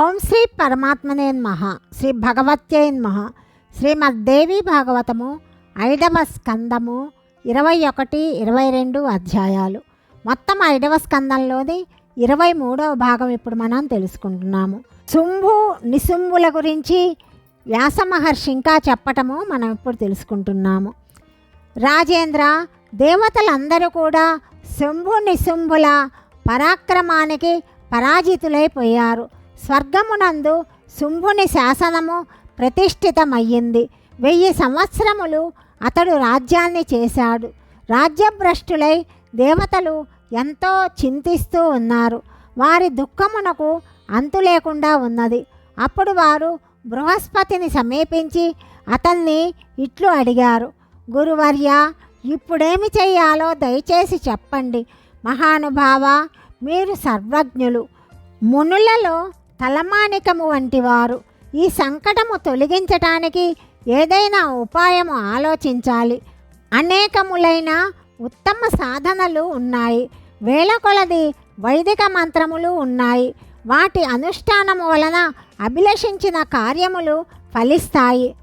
ఓం శ్రీ పరమాత్మనే నమః. శ్రీ భగవత్యై నమః. శ్రీమద్దేవి భాగవతము ఐదవ స్కందము ఇరవై ఒకటి ఇరవై రెండు అధ్యాయాలు. మొత్తం ఐదవ స్కందంలోని ఇరవై మూడవ భాగం ఇప్పుడు మనం తెలుసుకుంటున్నాము. శుంభు నిశుంభుల గురించి వ్యాస మహర్షి ఇంకా చెప్పటము మనం ఇప్పుడు తెలుసుకుంటున్నాము. రాజేంద్ర దేవతలందరూ కూడా శంభు నిశుంభుల పరాక్రమానికి పరాజితులైపోయారు. స్వర్గమునందు శుంభుని శాసనము ప్రతిష్ఠితమయ్యింది. వెయ్యి సంవత్సరములు అతడు రాజ్యాన్ని చేశాడు. రాజ్యభ్రష్టులై దేవతలు ఎంతో చింతిస్తూ ఉన్నారు. వారి దుఃఖమునకు అంతు లేకుండా ఉన్నది. అప్పుడు వారు బృహస్పతిని సమీపించి అతన్ని ఇట్లు అడిగారు. గురువర్య ఇప్పుడేమి చేయాలో దయచేసి చెప్పండి. మహానుభావ మీరు సర్వజ్ఞులు. మునులలో తలమానికము వంటివారు. ఈ సంకటము తొలగించటానికి ఏదైనా ఉపాయము ఆలోచించాలి. అనేకములైన ఉత్తమ సాధనలు ఉన్నాయి. వేల కొలది వైదిక మంత్రములు ఉన్నాయి. వాటి అనుష్ఠానము వలన అభిలషించిన కార్యములు ఫలిస్తాయి.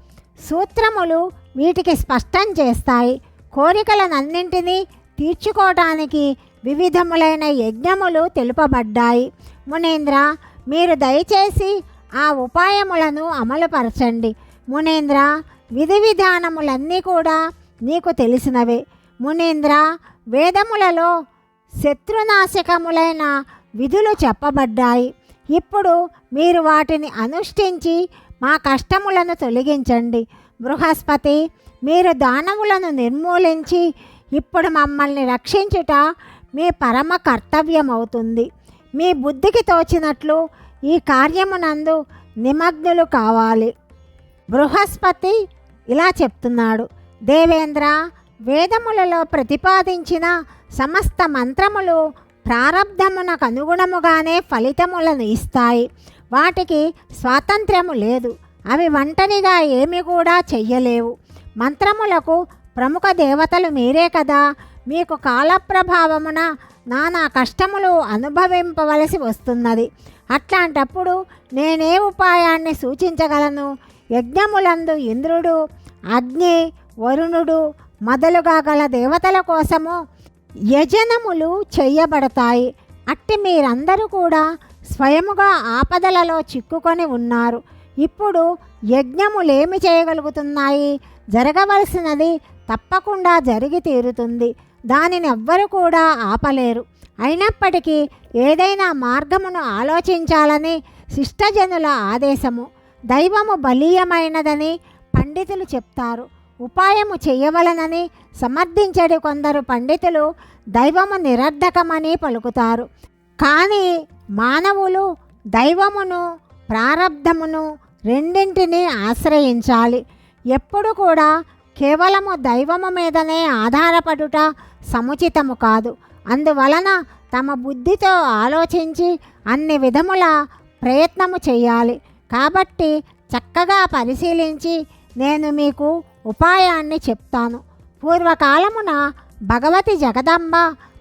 సూత్రములు వీటికి స్పష్టం చేస్తాయి. కోరికలనన్నింటినీ తీర్చుకోవటానికి వివిధములైన యజ్ఞములు తెలుపబడ్డాయి. మునేంద్ర మీరు దయచేసి ఆ ఉపాయములను అమలుపరచండి. మునేంద్ర విధి విధానములన్నీ కూడా నీకు తెలిసినవే. మునేంద్ర వేదములలో శత్రునాశకములైన విధులు చెప్పబడ్డాయి. ఇప్పుడు మీరు వాటిని అనుష్ఠించి మా కష్టములను తొలగించండి. బృహస్పతి మీరు దానవులను నిర్మూలించి ఇప్పుడు మమ్మల్ని రక్షించుట మీ పరమ కర్తవ్యమవుతుంది. మీ బుద్ధికి తోచినట్లు ఈ కార్యమునందు నిమగ్నులు కావాలి. బృహస్పతి ఇలా చెప్తున్నాడు. దేవేంద్ర వేదములలో ప్రతిపాదించిన సమస్త మంత్రములు ప్రారంధమునకు అనుగుణముగానే ఫలితములను ఇస్తాయి. వాటికి స్వాతంత్ర్యము లేదు. అవి ఒంటరిగా ఏమి కూడా చెయ్యలేవు. మంత్రములకు ప్రముఖ దేవతలు మీరే కదా. మీకు కాలప్రభావమున నానా కష్టములు అనుభవింపవలసి వస్తున్నది. అట్లాంటప్పుడు నేనే ఉపాయాన్ని సూచించగలను? యజ్ఞములందు ఇంద్రుడు అగ్ని వరుణుడు మొదలుగా గల దేవతల కోసము యజనములు చేయబడతాయి. అట్టి మీరందరూ కూడా స్వయముగా ఆపదలలో చిక్కుకొని ఉన్నారు. ఇప్పుడు యజ్ఞములేమి చేయగలుగుతున్నాయి? జరగవలసినది తప్పకుండా జరిగి తీరుతుంది. దానిని ఎవ్వరు కూడా ఆపలేరు. అయినప్పటికీ ఏదైనా మార్గమును ఆలోచించాలని శిష్టజనుల ఆదేశము దైవము బలీయమైనదని పండితులు చెప్తారు. ఉపాయము చేయవలనని సమర్థించడి కొందరు పండితులు దైవము నిరర్ధకమని పలుకుతారు. కానీ మానవులు దైవమును ప్రారబ్ధమును రెండింటినీ ఆశ్రయించాలి. ఎప్పుడు కూడా కేవలము దైవము మీదనే ఆధారపడుట సముచితము కాదు. అందువలన తమ బుద్ధితో ఆలోచించి అన్ని విధముల ప్రయత్నము చేయాలి. కాబట్టి చక్కగా పరిశీలించి నేను మీకు ఉపాయాన్ని చెప్తాను. పూర్వకాలమున భగవతి జగదంబ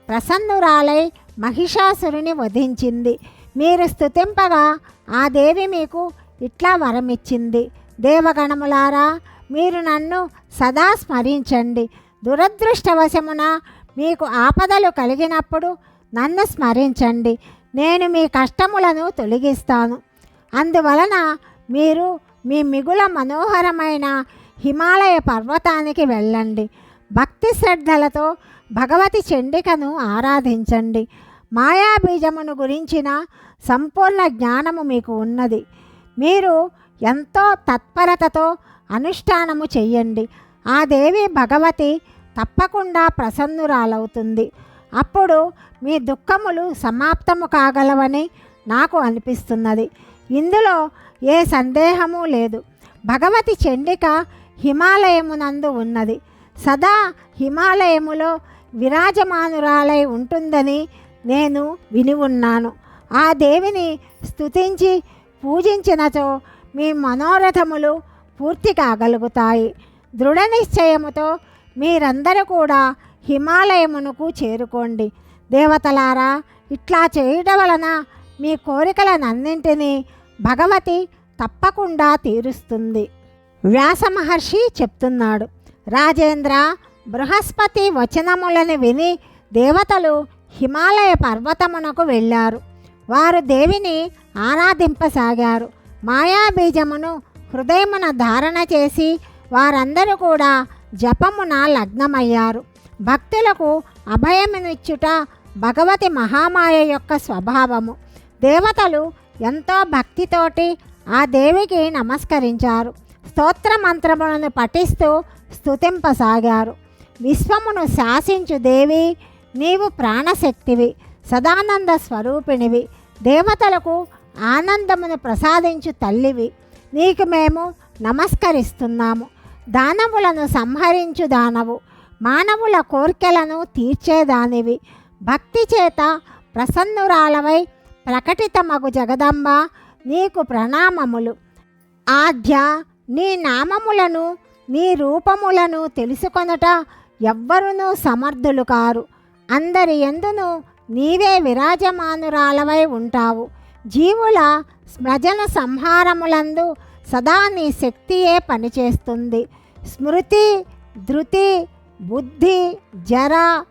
ప్రసన్నురాలై మహిషాసురుని వధించింది. మీరు స్తుతింపగా ఆ దేవి మీకు ఇట్లా వరమిచ్చింది. దేవగణములారా మీరు నన్ను సదా స్మరించండి. దురదృష్టవశమున మీకు ఆపదలు కలిగినప్పుడు నన్ను స్మరించండి. నేను మీ కష్టములను తొలగిస్తాను. అందువలన మీరు మీ మిగుల మనోహరమైన హిమాలయ పర్వతానికి వెళ్ళండి. భక్తి శ్రద్ధలతో భగవతి చండికను ఆరాధించండి. మాయాబీజమును గురించిన సంపూర్ణ జ్ఞానము మీకు ఉన్నది. మీరు ఎంతో తత్పరతతో అనుష్ఠానము చెయ్యండి. ఆ దేవి భగవతి తప్పకుండా ప్రసన్నురాలవుతుంది. అప్పుడు మీ దుఃఖములు సమాప్తము కాగలవని నాకు అనిపిస్తున్నది. ఇందులో ఏ సందేహము లేదు. భగవతి చండిక హిమాలయమునందు ఉన్నది. సదా హిమాలయములో విరాజమానురాలై ఉంటుందని నేను విని ఉన్నాను. ఆ దేవిని స్థుతించి పూజించినచో మీ మనోరథములు పూర్తి కాగలుగుతాయి దృఢ నిశ్చయముతో మీరందరూ కూడా హిమాలయమునకు చేరుకోండి. దేవతలారా ఇట్లా చేయడం వలన మీ కోరికలనన్నింటినీ భగవతి తప్పకుండా తీరుస్తుంది. వ్యాస మహర్షి చెప్తున్నాడు రాజేంద్ర బృహస్పతి వచనములను విని దేవతలు హిమాలయ పర్వతమునకు వెళ్ళారు. వారు దేవిని ఆరాధింపసాగారు. మాయాబీజమును హృదయమున ధారణ చేసి వారందరూ కూడా జపమున లగ్నమయ్యారు. భక్తులకు అభయమునిచ్చుట భగవతి మహామాయ యొక్క స్వభావము. దేవతలు ఎంతో భక్తితోటి ఆ దేవికి నమస్కరించారు. స్తోత్ర మంత్రములను పఠిస్తూ స్తుతింపసాగారు. విశ్వమును శాసించు దేవి నీవు ప్రాణశక్తివి సదానంద స్వరూపిణివి. దేవతలకు ఆనందమును ప్రసాదించు తల్లివి. నీకు మేము నమస్కరిస్తున్నాము. దానవులను సంహరించు దానవు మానవుల కోరికలను తీర్చేదానివి భక్తి చేత ప్రసన్నురాలవై ప్రకటితమగు జగదంబ నీకు ప్రణామములు. ఆద్య నీ నామములను నీ రూపములను తెలుసుకొనుట ఎవ్వరునూ సమర్థులు కారు. అందరి ఎందును నీవే విరాజమానురాలవై ఉంటావు. జీవుల స్మృజన సంహారములందు సదా నీ శక్తియే పనిచేస్తుంది. స్మృతి ధృతి బుద్ధి జర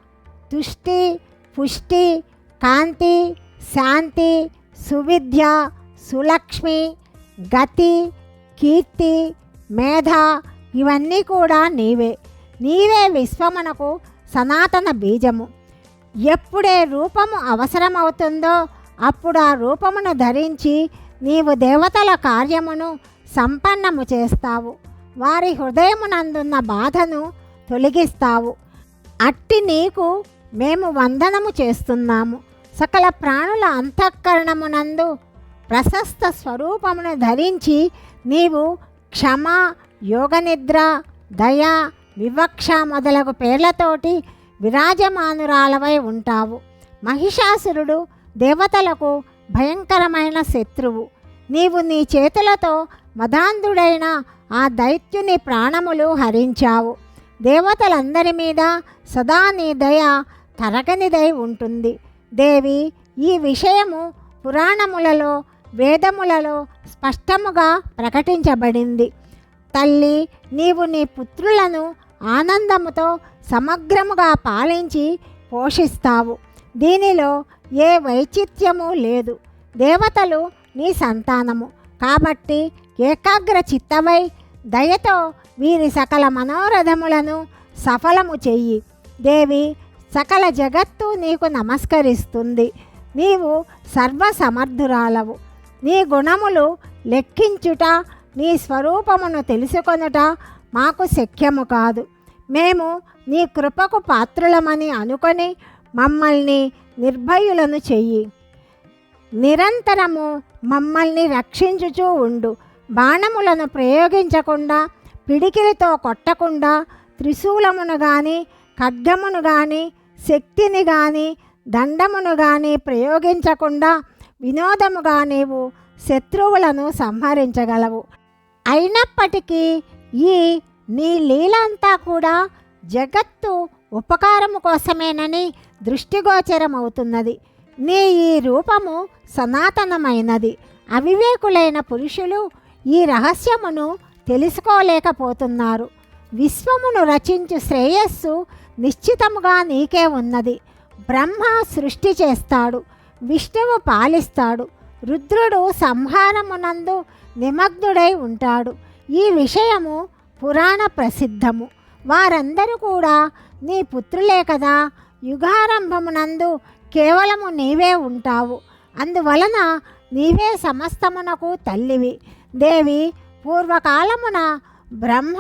తుష్టి పుష్టి కాంతి శాంతి సువిద్య సులక్ష్మి గతి కీర్తి మేధ ఇవన్నీ కూడా నీవే. నీవే విశ్వమునకు సనాతన బీజము. ఎప్పుడే రూపము అవసరమవుతుందో అప్పుడు ఆ రూపమును ధరించి నీవు దేవతల కార్యమును సంపన్నము చేస్తావు. వారి హృదయమునందున్న బాధను తొలగిస్తావు. అట్టి నీకు మేము వందనము చేస్తున్నాము. సకల ప్రాణుల అంతఃకరణమునందు ప్రశస్త స్వరూపమును ధరించి నీవు క్షమ యోగనిద్ర దయ వివక్ష మొదలగు పేర్లతోటి విరాజమానురాలవై ఉంటావు. మహిషాసురుడు దేవతలకు భయంకరమైన శత్రువు. నీవు నీ చేతులతో మదాంధుడైన ఆ దైత్యుని ప్రాణములు హరించావు. దేవతలందరి మీద సదా నీ దయ తరగనిదై ఉంటుంది. దేవి ఈ విషయము పురాణములలో వేదములలో స్పష్టముగా ప్రకటించబడింది. తల్లి నీవు నీ పుత్రులను ఆనందముతో సమగ్రముగా పాలించి పోషిస్తావు. దీనిలో ఏ వైచిత్యము లేదు. దేవతలు నీ సంతానము. కాబట్టి ఏకాగ్ర చిత్తవై దయతో వీరి సకల మనోరథములను సఫలము చెయ్యి. దేవి సకల జగత్తు నీకు నమస్కరిస్తుంది. నీవు సర్వసమర్థురాలవు. నీ గుణములు లెక్కించుట నీ స్వరూపమును తెలుసుకొనుట మాకు శక్యము కాదు. మేము నీ కృపకు పాత్రులమని అనుకొని మమ్మల్ని నిర్భయులను చెయ్యి. నిరంతరము మమ్మల్ని రక్షించుచూ ఉండు. బాణములను ప్రయోగించకుండా పిడికిలితో కొట్టకుండా త్రిశూలమును కానీ ఖడ్గమును కానీ శక్తిని కానీ దండమును కానీ ప్రయోగించకుండా వినోదముగా నీవు శత్రువులను సంహరించగలవు. అయినప్పటికీ ఈ నీ లీల అంతా కూడా జగత్తు ఉపకారము కోసమేనని దృష్టిగోచరమవుతున్నది. నీ ఈ రూపము సనాతనమైనది. అవివేకులైన పురుషులు ఈ రహస్యమును తెలుసుకోలేకపోతున్నారు. విశ్వమును రచించు శ్రేయస్సు నిశ్చితముగా నీకే ఉన్నది. బ్రహ్మ సృష్టి చేస్తాడు విష్ణువు పాలిస్తాడు రుద్రుడు సంహారమునందు నిమగ్నుడై ఉంటాడు. ఈ విషయము పురాణ ప్రసిద్ధము. వారందరూ కూడా నీ పుత్రులే కదా యుగారంభమునందు కేవలము నీవే ఉంటావు. అందువలన నీవే సమస్తమునకు తల్లివి. దేవి పూర్వకాలమున బ్రహ్మ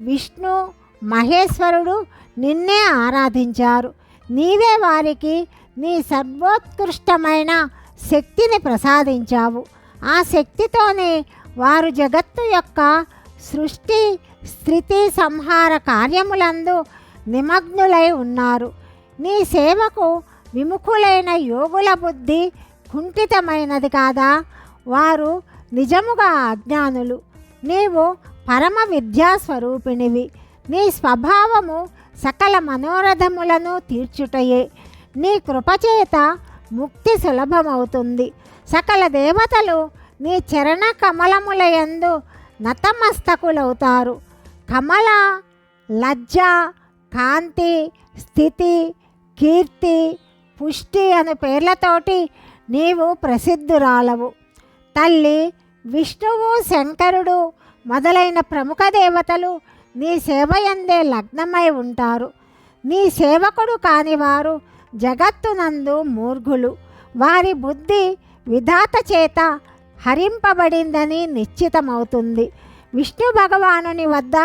విష్ణు మహేశ్వరుడు నిన్నే ఆరాధించారు. నీవే వారికి నీ సర్వోత్కృష్టమైన శక్తిని ప్రసాదించావు. ఆ శక్తితోనే వారు జగత్తు యొక్క సృష్టి స్థితి సంహార కార్యములందు నిమగ్నులై ఉన్నారు. నీ సేవకు విముఖులైన యోగుల బుద్ధి కుంఠితమైనది కాదా? వారు నిజముగా అజ్ఞానులు నీవు పరమ విద్యాస్వరూపిణివి. నీ స్వభావము సకల మనోరథములను తీర్చుటయే. నీ కృపచేత ముక్తి సులభమవుతుంది. సకల దేవతలు నీ చరణ కమలములయందు నతమస్తకులవుతారు. కమల లజ్జ కాంతి స్థితి కీర్తి పుష్టి అనే పేర్లతోటి నీవు ప్రసిద్ధురాలవు. తల్లి విష్ణువు శంకరుడు మొదలైన ప్రముఖ దేవతలు నీ సేవయందే లగ్నమై ఉంటారు. నీ సేవకుడు కానివారు జగత్తునందు మూర్ఘులు. వారి బుద్ధి విధాత చేత హరింపబడిందని నిశ్చితమవుతుంది. విష్ణు భగవానుని వద్ద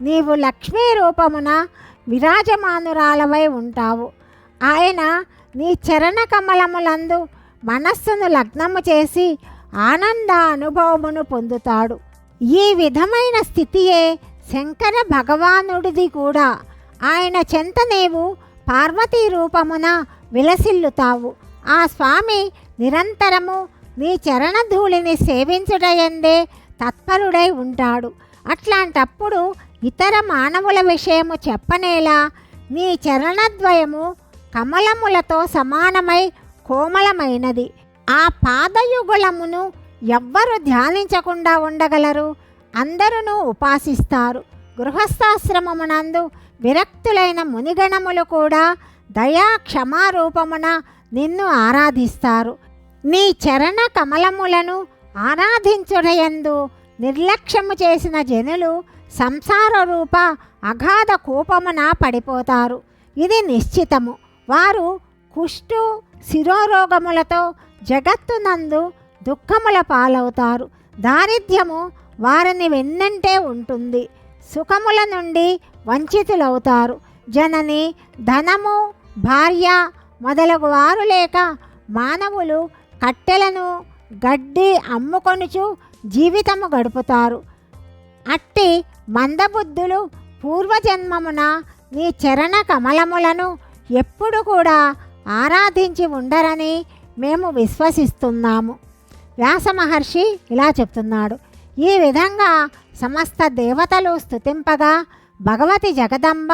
నీవు లక్ష్మీ రూపమున విరాజమానురాలవై ఉంటావు. ఆయన నీ చరణ కమలములందు మనస్సును లగ్నము చేసి ఆనంద అనుభవమును పొందుతాడు. ఈ విధమైన స్థితియే శంకర భగవానుడిది కూడా. ఆయన చెంత నీవు పార్వతీ రూపమున విలసిల్లుతావు. ఆ స్వామి నిరంతరము నీ చరణధూళిని సేవించుటయందే తత్పరుడై ఉంటాడు. అట్లాంటప్పుడు ఇతర మానవుల విషయము చెప్పనేలా నీ చరణద్వయము కమలములతో సమానమై కోమలమైనది. ఆ పాదయుగుళమును ఎవ్వరు ధ్యానించకుండా ఉండగలరు? అందరూ ఉపాసిస్తారు. గృహస్థాశ్రమమునందు విరక్తులైన మునిగణములు కూడా దయా క్షమారూపమున నిన్ను ఆరాధిస్తారు. నీ చరణ కమలములను ఆరాధించుడయందు నిర్లక్ష్యము చేసిన జనులు సంసార రూప అగాధ కూపమున పడిపోతారు. ఇది నిశ్చితము. వారు కుష్టు శిరోరోగములతో జగత్తునందు దుఃఖముల పాలవుతారు. దారిద్ర్యము వారిని వెన్నంటే ఉంటుంది. సుఖముల నుండి వంచితులవుతారు. జనని ధనము భార్య మొదలగు వారు లేక మానవులు కట్టెలను గడ్డి అమ్ముకొనుచు జీవితము గడుపుతారు. అట్టి మందబుద్ధులు పూర్వజన్మమున నీ చరణ కమలములను ఎప్పుడు కూడా ఆరాధించి ఉండరని మేము విశ్వసిస్తున్నాము. వ్యాస మహర్షి ఇలా చెప్తున్నాడు ఈ విధంగా సమస్త దేవతలు స్థుతింపగా భగవతి జగదంబ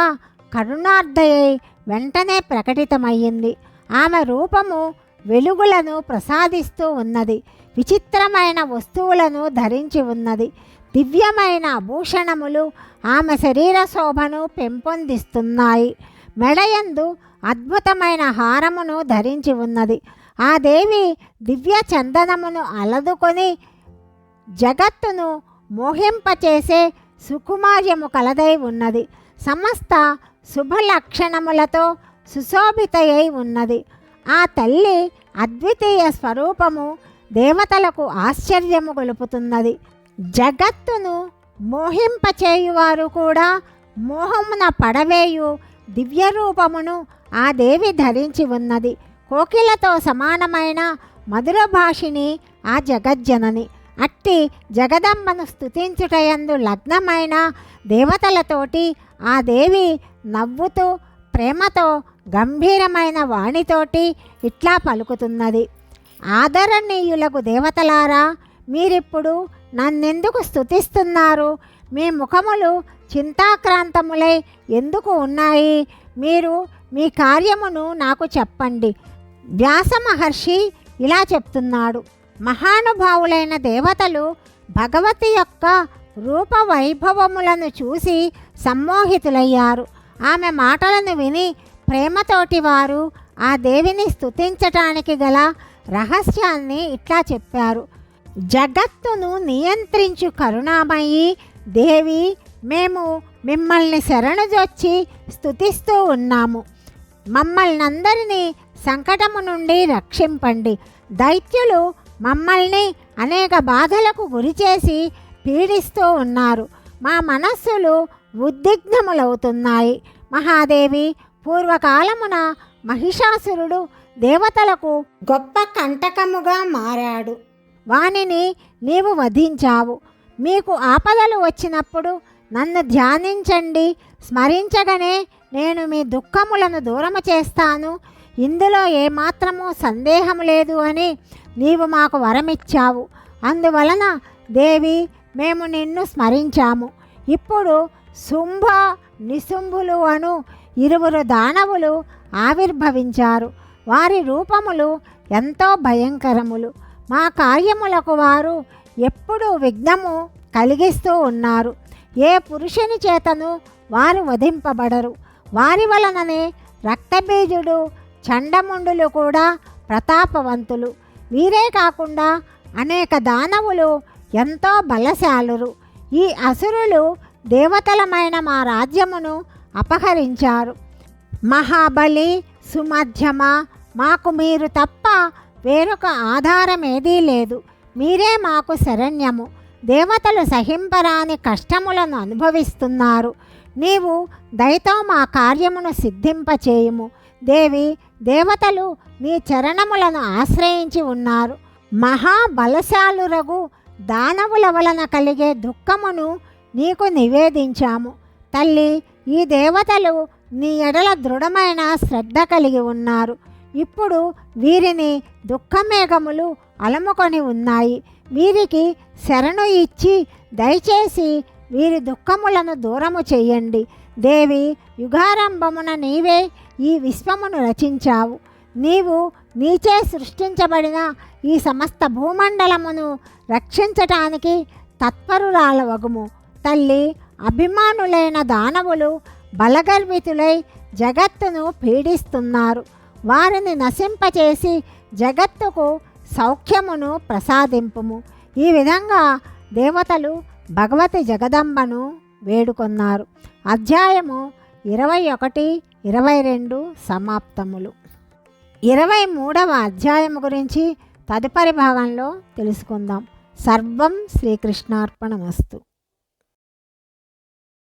కరుణార్ధయై వెంటనే ప్రకటితమయ్యింది. ఆమె రూపము వెలుగులను ప్రసాదిస్తూ ఉన్నది విచిత్రమైన వస్తువులను ధరించి ఉన్నది దివ్యమైన ఆభూషణములు ఆమె శరీర శోభను పెంపొందిస్తున్నాయి. మెడయందు అద్భుతమైన హారమును ధరించి ఉన్నది. ఆ దేవి దివ్య చందనమును అలదుకొని జగత్తును మోహింపచేసే సుకుమార్యము కలదై ఉన్నది. సమస్త శుభ లక్షణములతో సుశోభితయై ఉన్నది. ఆ తల్లి అద్వితీయ స్వరూపము దేవతలకు ఆశ్చర్యము గొలుపుతున్నది. జగత్తును మోహింపచేయువారు కూడా మోహమున పడవేయు దివ్యరూపమును ఆ దేవి ధరించి ఉన్నది. కోకిలతో సమానమైన మధుర భాషిని ఆ జగజ్జనని. అట్టి జగదంబను స్థుతించుటయందు లగ్నమైన దేవతలతోటి ఆ దేవి నవ్వుతూ ప్రేమతో గంభీరమైన వాణితోటి ఇట్లా పలుకుతున్నది. ఆదరణీయులకు దేవతలారా మీరిప్పుడు నన్నెందుకు స్థుతిస్తున్నారు మీ ముఖములు చింతాక్రాంతములై ఎందుకు ఉన్నాయి? మీరు మీ కార్యమును నాకు చెప్పండి. వ్యాస మహర్షి ఇలా చెప్తున్నాడు. మహానుభావులైన దేవతలు భగవతి యొక్క రూప వైభవములను చూసి సమ్మోహితులయ్యారు. ఆమె మాటలను విని ప్రేమతోటి వారు ఆ దేవిని స్థుతించటానికి గల రహస్యాన్ని ఇట్లా చెప్పారు. జగత్తును నియంత్రించు కరుణామయి దేవి మేము మిమ్మల్ని శరణుజొచ్చి స్థుతిస్తూ ఉన్నాము. మమ్మల్ని అందరినీ సంకటము నుండి రక్షింపండి. దైత్యులు మమ్మల్ని అనేక బాధలకు గురిచేసి పీడిస్తూ ఉన్నారు. మా మనస్సులు ఉద్విగ్నములవుతున్నాయి. మహాదేవి పూర్వకాలమున మహిషాసురుడు దేవతలకు గొప్ప కంటకముగా మారాడు. వానిని నీవు వధించావు. మీకు ఆపదలు వచ్చినప్పుడు నన్ను ధ్యానించండి స్మరించగానే నేను మీ దుఃఖములను దూరము చేస్తాను. ఇందులో ఏమాత్రము సందేహం లేదు అని నీవు మాకు వరమిచ్చావు. అందువలన దేవి మేము నిన్ను స్మరించాము. ఇప్పుడు శుంభ నిశుంభులు అను ఇరువురు దానవులు ఆవిర్భవించారు. వారి రూపములు ఎంతో భయంకరములు. మా కార్యములకు వారు ఎప్పుడూ విఘ్నము కలిగిస్తూ ఉన్నారు. ఏ పురుషుని చేతను వారు వధింపబడరు. వారి వలననే రక్తబీజుడు చండముండులు కూడా ప్రతాపవంతులు. వీరే కాకుండా అనేక దానవులు ఎంతో బలశాలురు. ఈ అసురులు దేవతలమైన మా రాజ్యమును అపహరించారు. మహాబలి సుమధ్యమ మాకు మీరు తప్ప వేరొక ఆధారం ఏదీ లేదు. మీరే మాకు శరణ్యము. దేవతలు సహింపరాని కష్టములను అనుభవిస్తున్నారు. నీవు దయతో మా కార్యమును సిద్ధింపచేయుము. దేవి దేవతలు నీ చరణములను ఆశ్రయించి ఉన్నారు. మహాబలశాలురగు దానవుల వలన కలిగే దుఃఖమును నీకు నివేదించాము. తల్లి ఈ దేవతలు నీ ఎడల దృఢమైన శ్రద్ధ కలిగి ఉన్నారు. ఇప్పుడు వీరిని దుఃఖమేఘములు అలముకొని ఉన్నాయి. వీరికి శరణు ఇచ్చి దయచేసి వీరి దుఃఖములను దూరము చేయండి. దేవి యుగారంభమున నీవే ఈ విశ్వమును రచించావు. నీవు నీచే సృష్టించబడిన ఈ సమస్త భూమండలమును రక్షించటానికి తత్పరురాలవగుము. తల్లి అభిమానులైన దానవులు బలగర్వితులై జగత్తును పీడిస్తున్నారు. వారిని నశింపచేసి జగత్తుకు సౌఖ్యమును ప్రసాదింపుము. ఈ విధంగా దేవతలు భగవతి జగదంబను వేడుకొన్నారు. అధ్యాయము ఇరవై ఒకటి ఇరవై రెండు సమాప్తములు. ఇరవై మూడవ అధ్యాయము గురించి తదుపరి భాగంలో తెలుసుకుందాం. సర్వం శ్రీకృష్ణార్పణమస్తు.